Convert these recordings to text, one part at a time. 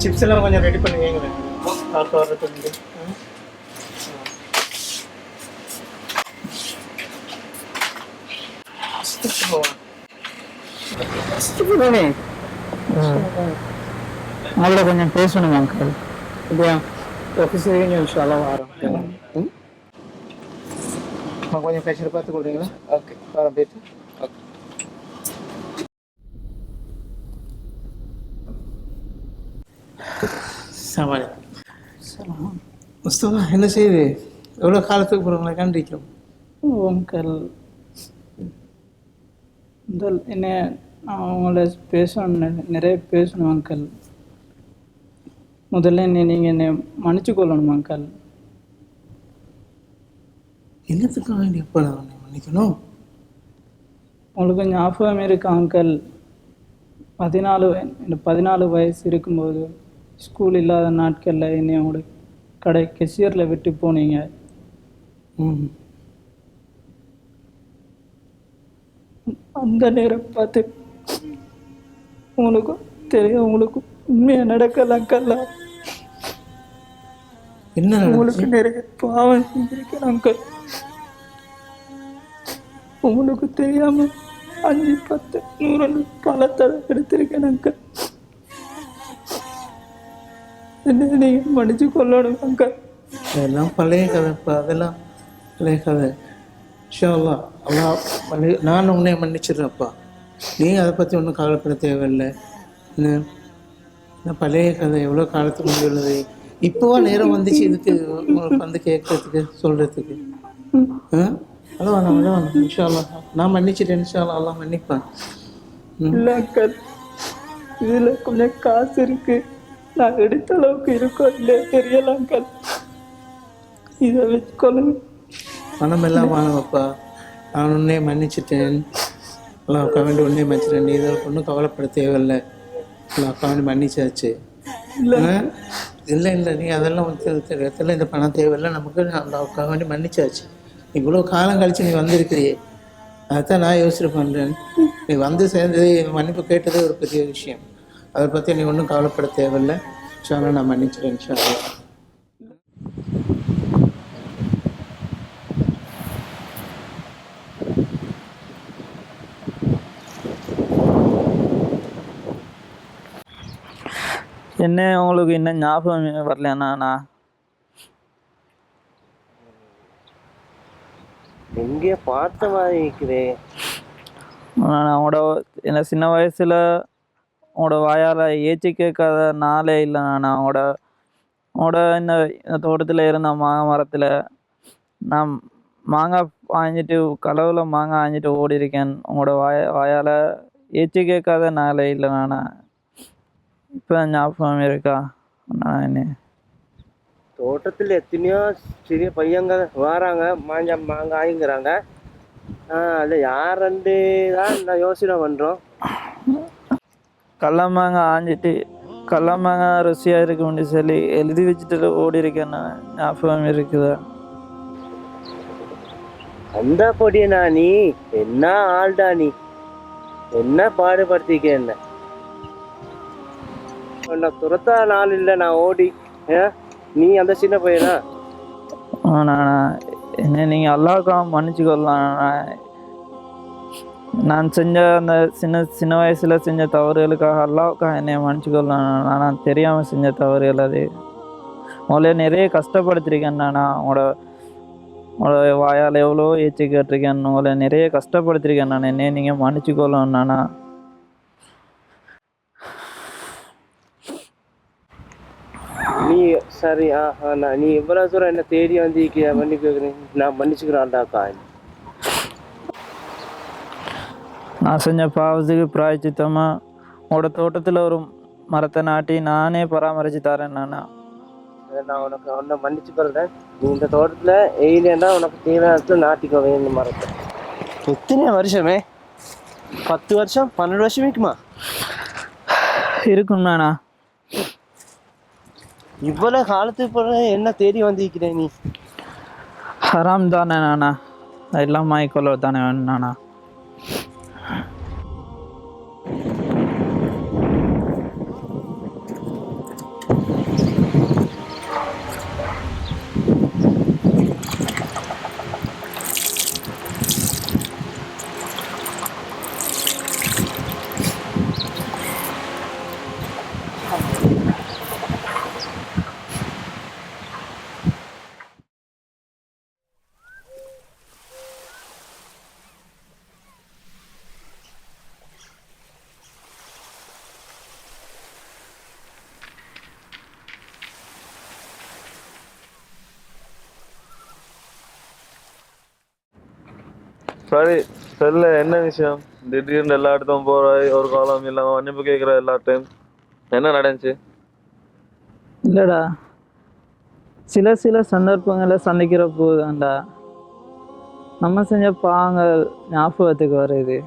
Chips எல்லாம் கொஞ்சம் ready பண்ணி வைங்களேன் சாப்பிட்டு வர்றதுக்கு ம். ஃபஸ்ட்டு போவேன் அதில் கொஞ்சம் பேசணும் அங்கிள் அப்படியா ஆஃபீஸ் வரைக்கும் இன்ஷால்லாம் வரோம் ம் அம்மா, கொஞ்சம் பேசுகிற பார்த்து கொடுறீங்களா ஓகே வரேன் முஸ்தபா என்ன செய்யுது எவ்வளோ காலத்துக்கு போகிறவங்களை கண்டிக்கிறோம் அங்கிள் இந்த என்ன நான் அவங்கள பேசணும் நிறைய பேசணும் அங்கிள் முதல்ல என்னை நீங்கள் என்னை மன்னிச்சு கொள்ளணும் அங்கிள் என்னத்துக்கு வேண்டி எப்போ மன்னிக்கணும்? உங்களுக்கு ஞாபகம் இருக்கு அங்கிள் பதினாலு பதினாலு வயசு இருக்கும்போது ஸ்கூல் இல்லாத நாட்களில் என்னை உங்களோட கடை கெஷியரில் விட்டு போனீங்க. அந்த நேரம் பார்த்து உங்களுக்கு தெரியும் உங்களுக்கு உண்மையாக நடக்கல அங்கிள் என்ன? உங்களுக்கு நிறைய பாவம் செஞ்சிருக்கேன் அங்கிள் உங்களுக்கு தெரியாம அஞ்சு பத்து நூறு பணத்தை எடுத்திருக்கேன் அங்கிள் என்ன நீங்க மன்னிச்சு கொள்ளணும் அதெல்லாம் பழைய கதைப்பா அதெல்லாம் பழைய கதை. ஷா அல்லா மன்னி நான் உன்னை மன்னிச்சிடுறேன்ப்பா. நீ அதை பற்றி ஒன்றும் கவலைப்பட தேவையில்லை. என்ன? பழைய கதை எவ்வளோ காலத்துக்கு முன்னாடி உள்ளது? இப்போவா நேரம் வந்துச்சு இதுக்கு உங்களுக்கு வந்து கேட்கறதுக்கு சொல்கிறதுக்கு ஆ? அதான் வேணாம் அதான் நான் மன்னிச்சிட்டேன் இன்ஷா அல்லாஹ் அல்லாஹ் மன்னிப்பேன் இல்ல இதுல கொஞ்சம் காசு இருக்கு. நான் எடுத்த அளவுக்கு இருக்கோ இல்லையா தெரியல அங்கிள். இதை வச்சுக்கொள்ளுங்க. பணம் எல்லாம் வானவப்பா நான் உன்னே மன்னிச்சிட்டேன். எல்லாம் உட்கா வேண்டி உன்னே மன்னிச்சிட்டேன். நீ இதில் ஒன்றும் கவலைப்பட தேவையில்லை. உட்கா வேண்டி மன்னிச்சாச்சு. ஆ? இல்லை இல்லை. நீ அதெல்லாம் இடத்துல இந்த பணம் தேவையில்லை. நமக்கு நான் உட்கா வேண்டி மன்னிச்சாச்சு. இவ்வளோ காலம் கழிச்சு நீ வந்திருக்கிறியே. அதைத்தான் நான் யோசனை பண்ணுறேன் நீ வந்து சேர்ந்தது மன்னிப்பு கேட்டதே ஒரு பெரிய விஷயம். அதை பற்றி நீ ஒன்றும் கவலைப்பட தேவையில்லை. ஷாலா நான் மன்னிச்சிட்டேன் என்ன உங்களுக்கு என்ன ஞாபகம் வரலையாண்ணா? எங்கேயோ பார்த்த மாதிரி இருக்குதே. நான் உங்களோட என்ன சின்ன வயசுல உங்களோட வாயால் ஏச்சி கேட்காத நாளே இல்லை நான். அவங்களோட உங்களோட இந்த தோட்டத்தில் இருந்த மாங்காய் மரத்தில் நான் மாங்காய் வாங்கிட்டு கலவில் மாங்காய் வாங்கிட்டு ஓடி இருக்கேன் உங்களோட வாய வாயால் ஏற்றி கேட்காத நாளே இல்லை நான். இப்போ ஞாபகம் இருக்கா? நான் தோட்டத்தில் எத்தனையோ சிறிய பையங்க வராங்க. மாஞ்சா மாங்காய்ங்கிறாங்க. ஆ யார் ரெண்டு தான் நான் யோசனை பண்ணுறோம் கடல மாங்காய் ஆஞ்சிட்டு கடல மாங்காய் ருசியாக இருக்கும்னு சொல்லி எழுதி வச்சுட்டு ஓடி இருக்கேன் நான். ஞாபகம் இருக்குதா? அந்த பொடியனா நீ? என்ன ஆள்டா நீ? என்ன பாடுபடுத்திக்க என்ன? உன்னை துரத்தா நாள் இல்லை நான் ஓடி. நீ அந்த சின்ன பையனா? நான். என்ன நீங்கள் அல்லாவுக்கா மன்னிச்சுக்கொள்ளலாம் நான். நான் செஞ்ச அந்த சின்ன சின்ன வயசில் செஞ்ச தவறுகளுக்காக அல்லாவுக்காக என்னை மன்னிச்சுக்கொள்ளலாம் நான். தெரியாமல் செஞ்ச தவறுகள் அது. உங்களை நிறைய கஷ்டப்படுத்திருக்கேன் நான். உங்களோட உங்களோட வாயால் எவ்வளோ ஏச்சு கேட்டிருக்கேன். உங்களை நிறைய கஷ்டப்படுத்திருக்கேன் நான். என்னைய நீங்கள் மன்னிச்சுக்கொள்ளணும் நானா. நீ சரி ஆஹா நான் நீ எவ்வளோ தூரம் என்ன தேடி வந்திருக்கிய மன்னிக்கிறேன் நான் மன்னிச்சுக்கிறான்டாக்கா நான் செஞ்ச பாவத்துக்கு பிராய்ச்சித்தமாக உங்களோட தோட்டத்தில் ஒரு மரத்தை நாட்டி நானே பராமரித்து தரேன் நானா. நான் உனக்கு உன்னை மன்னிச்சு கொள்றேன் நீ இந்த தோட்டத்தில் எயிலேண்டா உனக்கு தேவையான நாட்டிக்கோ வேணும் மரத்தை எத்தனை வருஷமே? பத்து வருஷம் பன்னெண்டு வருஷம் இருக்குமா? இருக்கும் நானா. இவ்வளவு காலத்துக்கு பிறகு என்ன தேடி வந்திருக்கிறேன் நீ? ஹராம் தானே நானா. எல்லாம் மாய்க்கொள்ள தானே வேணும் நானா. சரி செல்ல என்ன விஷயம்? திடீர்னு எல்லா இடத்தும் போற ஒரு காலம் இல்லாம மன்னிப்பு கேட்குற டைம் என்ன நடந்துச்சு? இல்லைடா. சில சில சந்தர்ப்பங்களை சந்திக்கிற போதுதான்டா. நம்ம செஞ்ச பாவங்கள் ஞாபகத்துக்கு வருது.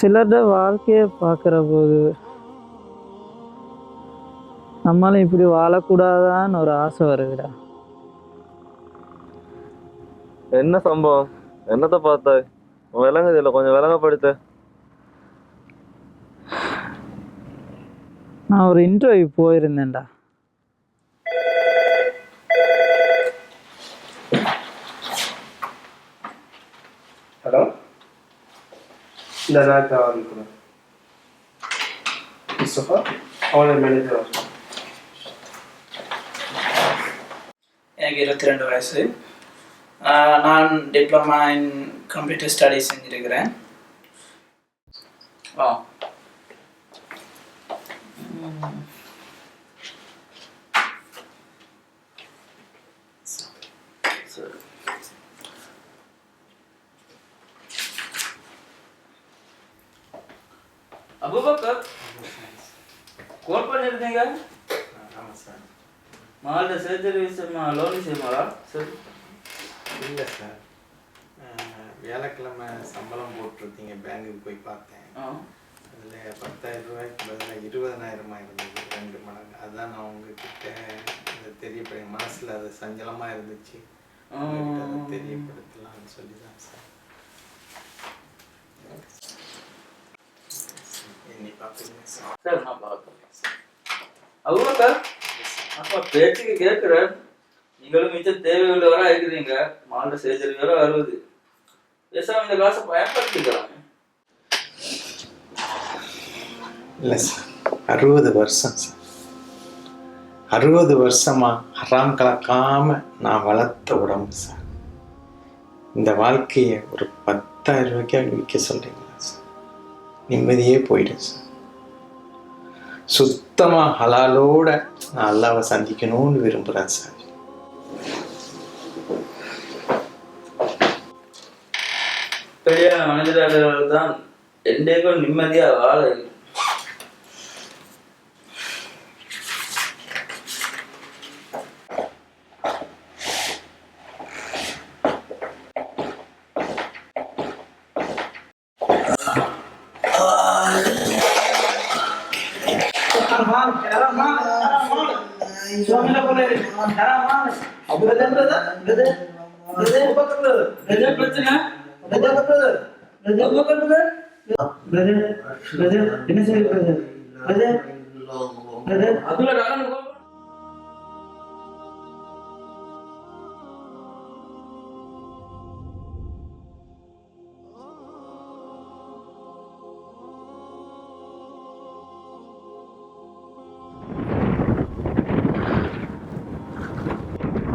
சிலர்ட வாழ்க்கையை பார்க்குற போது நம்மளும் இப்படி வாழக்கூடாதான்னு ஒரு ஆசை வருதுடா. என்ன சம்பவம்? என்னத்த பார்த்த? விளங்குது இல்லை கொஞ்சம் விளங்கப்படுத்த நான் ஒரு இன்டர்வியூ போயிருந்தேன்டா. ஹலோ? இந்த முஸ்தபா அவனோட மேனேஜர் எனக்கு இருபத்தி ரெண்டு வயசு. நான் டிப்ளமா இன் கம்ப்யூட்டர் ஸ்டடீஸ் செஞ்சுருக்கிறேன் ஆ உம். சரி. அபுபக்கர் கால் பண்ணியிருந்தீங்க ஆமாம் சார் மால்ட சேர்த்து விஷயமா லோன் விஷயமாடா சரி இல்லை சார் வியாழக்கிழமை சம்பளம் போட்டிருக்கீங்க பேங்குக்கு போய் பார்த்தேன். அதில் பத்தாயிரம் ரூபாய்க்கு பதிலாக இருபதனாயிரமா இருந்தது ரெண்டு மடங்கு. அதான் நான் உங்ககிட்ட இந்த தெரியப்பட மனசில் அது சஞ்சலமாக இருந்துச்சு. உங்ககிட்ட அதை தெரியப்படுத்தலாம்னு சொல்லி தான் சார் எண்ணி பார்த்துங்க சார் சரி நான் பார்க்குறேன் அவ்வளோக்கா அப்பா பேச்சுக்கு கேட்குறேன். நீங்களும் மிச்ச தேவைகள் இருக்கிறீங்க. ஆகிக்கிறீங்க மால்ட சேஜரி வேற வருவது. பேசாம இந்த காசை பயன்படுத்திக்கலாம். இல்லை சார் அறுபது வருஷம் சார் அறுபது வருஷமா அறாம் கலக்காம நான் வளர்த்த உடம்பு சார் இந்த வாழ்க்கையை ஒரு பத்தாயிரம் ரூபாய்க்கு விற்க சொல்றீங்களா சார் நிம்மதியே போயிடும் சார் சுத்தமாக ஹலாலோட நான் அல்லாவை சந்திக்கணும்னு விரும்புகிறேன் சார் பெரிய மனிதர்கள் தான் என்றைக்கும் நிம்மதியா வாழ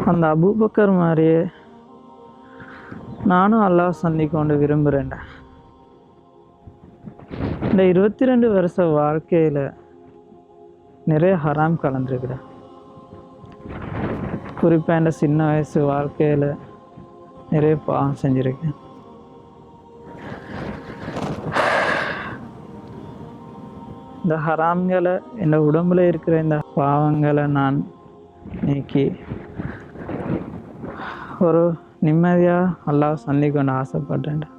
அந்த அபூபக்கர் மாதிரியே நானும் அல்லாஹ் சந்திக்கொண்டு விரும்புகிறேன்டா இந்த இருபத்தி ரெண்டு வருஷ வாழ்க்கையில் நிறைய ஹராம் கலந்துருக்குடா. குறிப்பாக இந்த சின்ன வயசு வாழ்க்கையில் நிறைய பாவம் செஞ்சுருக்கேன். இந்த ஹராம்களை இந்த உடம்புல இருக்கிற இந்த பாவங்களை நான் நீக்கி ஒரு நிம்மதியாக அல்லாஹ் சந்திக்கணும்னு ஆசைப்பட்டேன்டா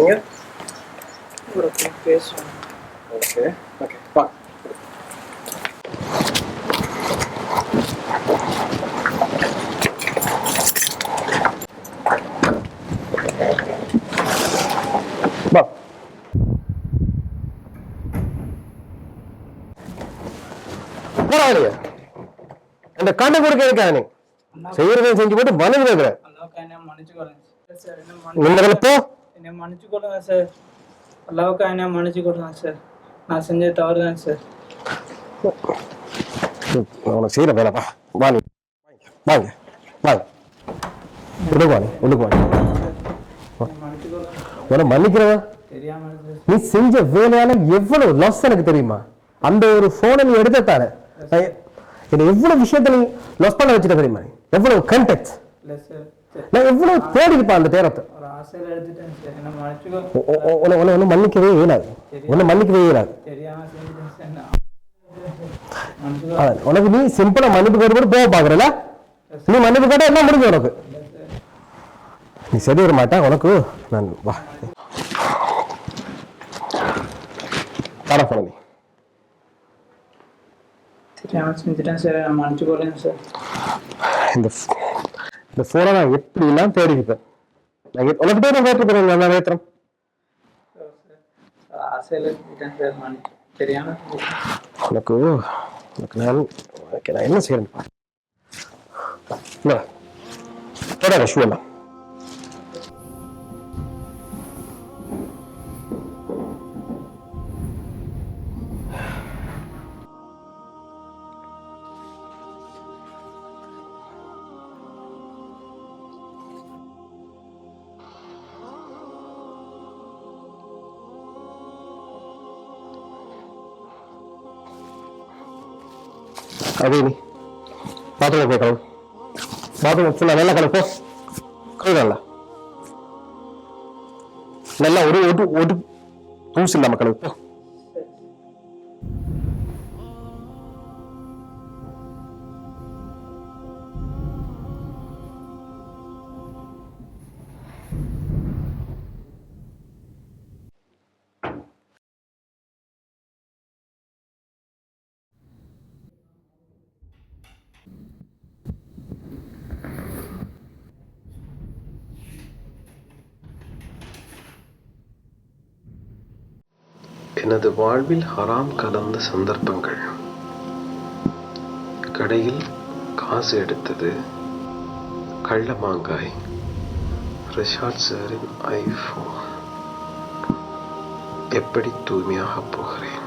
நீங்கள் ஓகே ஓகே வா வா போறாங்க இந்த கண்டு கொடுக்க இருக்கானே செய்யறதை செஞ்சு போட்டு மனு கேட்கிறேன் அல்லாஹ் என்ன சார் மன்னிச்சு சார் அளவுக்கு என்ன மன்னிச்சு கொடுங்க சார் நான் செஞ்ச தவறு தான் சார் உனக்கு செய்யற வேலைப்பா வாங்க. வாங்க. உள்ளுக்கு வாங்க உள்ளுக்கு உன மன்னிக்கிறவன் நீ செஞ்ச வேலையால எவ்வளவு லாஸ் எனக்கு தெரியுமா? அந்த ஒரு போனை நீ எடுத்தாரு என்ன எவ்வளவு விஷயத்த நீ லாஸ் பண்ண வச்சுட்ட தெரியுமா? எவ்வளவு கண்டெக்ட் நான் எவ்வளவு தேடி இருப்பேன் அந்த நேரத்தை உன்னை உன்னை மன்னிக்கவே இயலாது உன்னை மன்னிக்கவே இயலாது உனக்கு நீ சிம்பிளா மன்னிப்பு கேட்டு போக பாக்குறல நீ மன்னிப்பு கேட்டா என்ன முடிஞ்சு உனக்கு நீ சரி வர மாட்டா உனக்கு நான் வா தர சார் இந்த f- இந்த போனை நான் எப்படிலாம் தேடி இருப்பேன் நான் எப்- உனக்கிட்டே நான் கேட்டுருக்கிறேன் நான் நேத்திரம் ஆசையில் எடுத்துட்டேன் சார் மன்னிச்சு தெரியாம செஞ்சுட்டேன். அதே நீ பாத்ரூம் போய் கழுவு பாத்ரூம் ஃபுல்லாக நல்லா கழுவு போ கழுவு நல்லா. ஒரு ஒட்டு ஒட்டு தூசு இல்லாமல் கழுவு போ எனது வாழ்வில் ஹராம் கலந்த சந்தர்ப்பங்கள். கடையில் காசு எடுத்தது கள்ள மாங்காய் ரிஷாட் சாரின் ஐஃபோன் எப்படி தூய்மையாக போகிறேன்?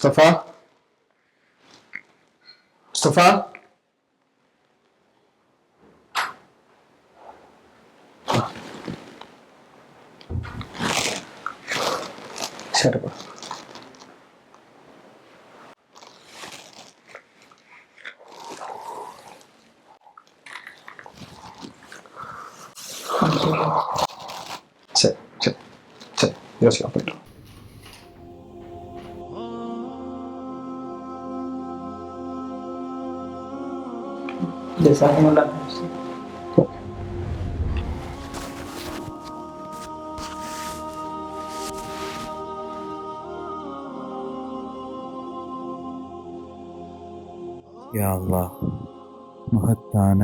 முஸ்தபா முஸ்தபா சரிப்பா சரி சரி சரி யோசிக்கலாம் போயிட்டு வா. ஜசாக்குமுல்லா யா அல்லாஹ் மகத்தான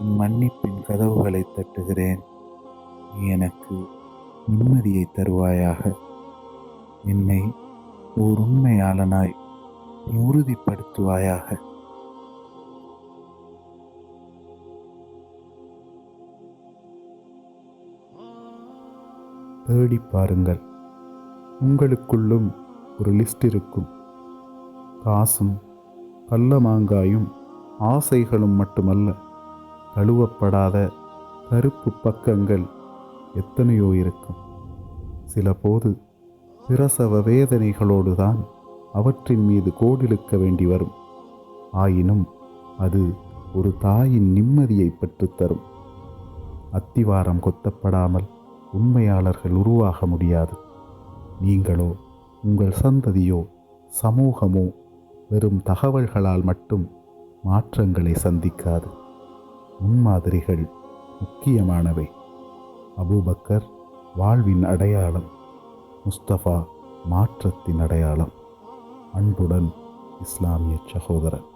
உன் மன்னிப்பின் கதவுகளை தட்டுகிறேன். நீ எனக்கு நிம்மதியை தருவாயாக. என்னை ஓர் உண்மையாளனாய் நீ உறுதிப்படுத்துவாயாக. தேடி பாருங்கள் உங்களுக்குள்ளும் ஒரு லிஸ்ட் இருக்கும். காசும் கள்ள மாங்காயும் ஆசைகளும் மட்டுமல்ல கழுவப்படாத கருப்பு பக்கங்கள் எத்தனையோ இருக்கும். சில போது பிரசவ வேதனைகளோடு தான் அவற்றின் மீது கோடிழுக்க வேண்டி வரும். ஆயினும் அது ஒரு தாயின் நிம்மதியை பெற்றுத்தரும். அத்திவாரம் கொத்தப்படாமல் உண்மையாளர்கள் உருவாக முடியாது. நீங்களோ உங்கள் சந்ததியோ சமூகமோ வெறும் தகவல்களால் மட்டும் மாற்றங்களை சந்திக்காது. முன்மாதிரிகள் முக்கியமானவை. அபூபக்கர் வாழ்வின் அடையாளம் முஸ்தபா மாற்றத்தின் அடையாளம். அன்புடன் இஸ்லாமிய சகோதரன்